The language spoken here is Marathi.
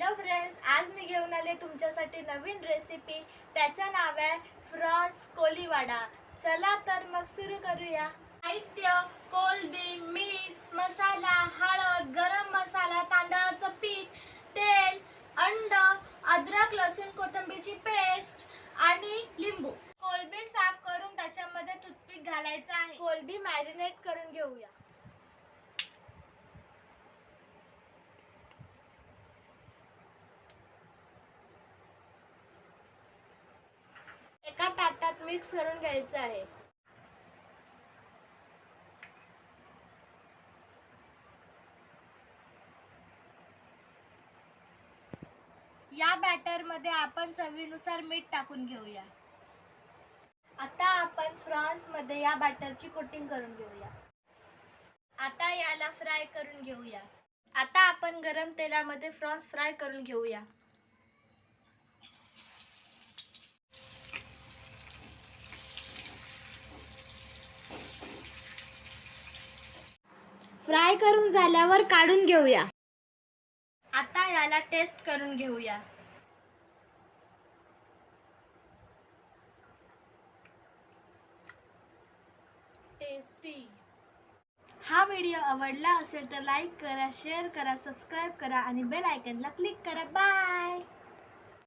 हॅलो फ्रेंड्स आज मी घेऊन आले तुमच्यासाठी नवीन रेसिपी त्याचं नाव आहे फ्रॉन्स कोलीवाडा. चला तर मग सुरू करूया. साहित्य कोलबी मीठ मसाला हळद गरम मसाला तांदळाचं पीठ तेल अंड अद्रक लसूण कोथिंबीरची पेस्ट आणि लिंबू. कोलबी साफ करून त्याच्यामध्ये टूथपिक घालायचं आहे. कोलबी मॅरिनेट करून घेऊया. मिक्स करून घ्यायचं आहे. या बॅटरमध्ये आपण चवीनुसार मीठ टाकून घेऊया. आता आपण फ्रॉन्समध्ये या बॅटरची कोटिंग करून घेऊया. आता याला फ्राय करून घेऊया. आता आपण गरम तेलामध्ये फ्रॉन्स फ्राय करून घेऊया. फ्राय करून झाल्यावर काढून घेऊया. आता याला टेस्ट करून घेऊया. टेस्टी. हा व्हिडिओ आवडला असेल तर लाईक करा शेअर करा सबस्क्राईब करा आणि बेल आयकनला क्लिक करा. बाय!